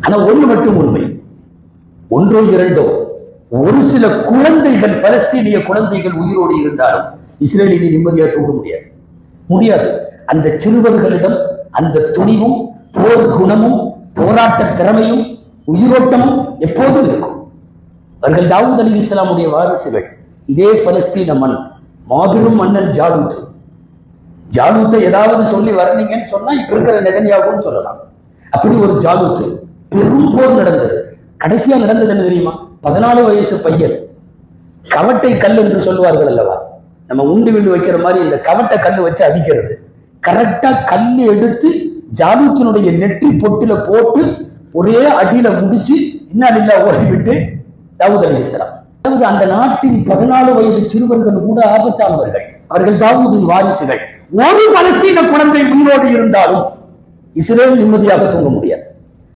ஆனா ஒண்ணு மட்டும் உண்மை. ஒன்றோ இரண்டோ ஒரு சில குழந்தைகள் பலஸ்தீனிய குழந்தைகள் உயிரோடு இருந்தாலும் இஸ்ரேலில் நிம்மதியா தூங்க முடியாது. முடியாது. அந்த சிறுவர்களிடம் அந்த துணிவும் போர் குணமும் போராட்ட திறமையும் உயிரோட்டமும் எப்போதும் இருக்கும். அவர்கள் தாவூத் அலி இஸ்லாமுடைய வாரிசுகள். இதே பலஸ்தீன மண் மாபெரும் மன்னன் ஜாலூத். ஜாலூத்தை ஏதாவது சொல்லி வர்றீங்கன்னு சொன்னா இப்ப இருக்கிற நெதன்யாவும் சொல்லலாம். அப்படி ஒரு ஜாலூத்து பெரும் போர் நடந்தது. கடைசியா நடந்தது என்ன தெரியுமா? பதினாலு வயசு பையன். கவட்டை கல் என்று சொல்லுவார்கள் அல்லவா? நம்ம உண்டு வீடு வைக்கிற மாதிரி இந்த கவட்டை கல் வச்சு அடிக்கிறது. கரெக்டா கல் எடுத்து ஜாலூத்தினுடைய நெற்றி பொட்டுல போட்டு ஒரே அடியில முடிச்சு இன்னாலில்லா ஓடி விட்டு தாவூத் அலி இஸ்லாம். அதாவது அந்த நாட்டின் பதினாலு வயது சிறுவர்கள் கூட ஆபத்தானவர்கள். அவர்கள் தாவூதின் வாரிசுகள். ஒரு பலஸ்தீன குழந்தை உயிரோடு இருந்தாலும் இஸ்ரேல் நிம்மதியாக தூங்க முடியாது.